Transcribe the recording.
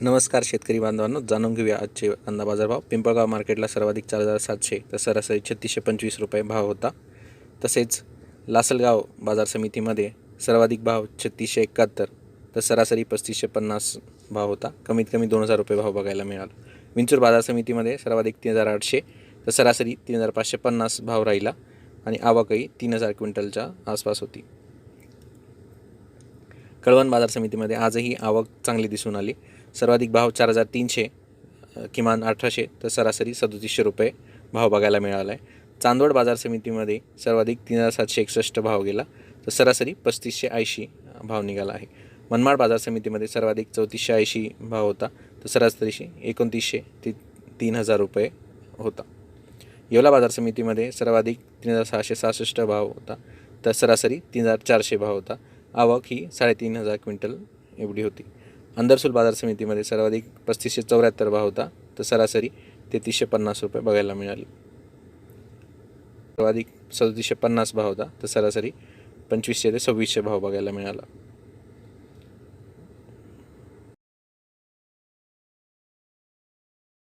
नमस्कार शेतकरी बांधवांनो जाणून घेऊया आजचे कांदा बाजारभाव. पिंपळगाव मार्केटला सर्वाधिक चार हजार सातशे तर सरासरी छत्तीसशे पंचवीस रुपये भाव होता. तसेच लासलगाव बाजार समितीमध्ये सर्वाधिक भाव छत्तीसशे एकाहत्तर तर सरासरी पस्तीसशे पन्नास भाव होता. कमीत कमी दोन हजार रुपये भाव बघायला मिळाला. विंचूर बाजार समितीमध्ये सर्वाधिक तीन हजार आठशे तर सरासरी तीन हजार पाचशे पन्नास भाव राहिला आणि आवकही तीन हजार क्विंटलच्या आसपास होती. कळवण बाजार समितीमध्ये आजही आवक चांगली दिसून आली. सर्वाधिक भाव चार हजार तीनशे किमान अठराशे तर सरासरी सदोतीसशे रुपये भाव बघायला मिळाला आहे चांदवड बाजार समितीमध्ये सर्वाधिक तीन हजार सातशे एकसष्ट भाव गेला तर सरासरी पस्तीसशे ऐंशी भाव निघाला आहे. मनमाड बाजार समितीमध्ये सर्वाधिक चौतीसशे ऐंशी भाव होता तर सरासरीशी एकोणतीसशे ते तीन हजार रुपये होता. येवला बाजार समितीमध्ये सर्वाधिक तीन हजार सहाशे सहासष्ट भाव होता तर सरासरी तीन हजार चारशे भाव होता. आवक ही साडेतीन हजार क्विंटल एवढी होती. अंदरसूल बाजार समितीमध्ये सर्वाधिक पस्तीसशे चौऱ्याहत्तर भाव होता तर सरासरी तेहतीसशे पन्नास रुपये बघायला मिळाली. सर्वाधिक सदतीसशे पन्नास भाव होता तर सरासरी पंचवीसशे ते सव्वीसशे भाव बघायला मिळाला.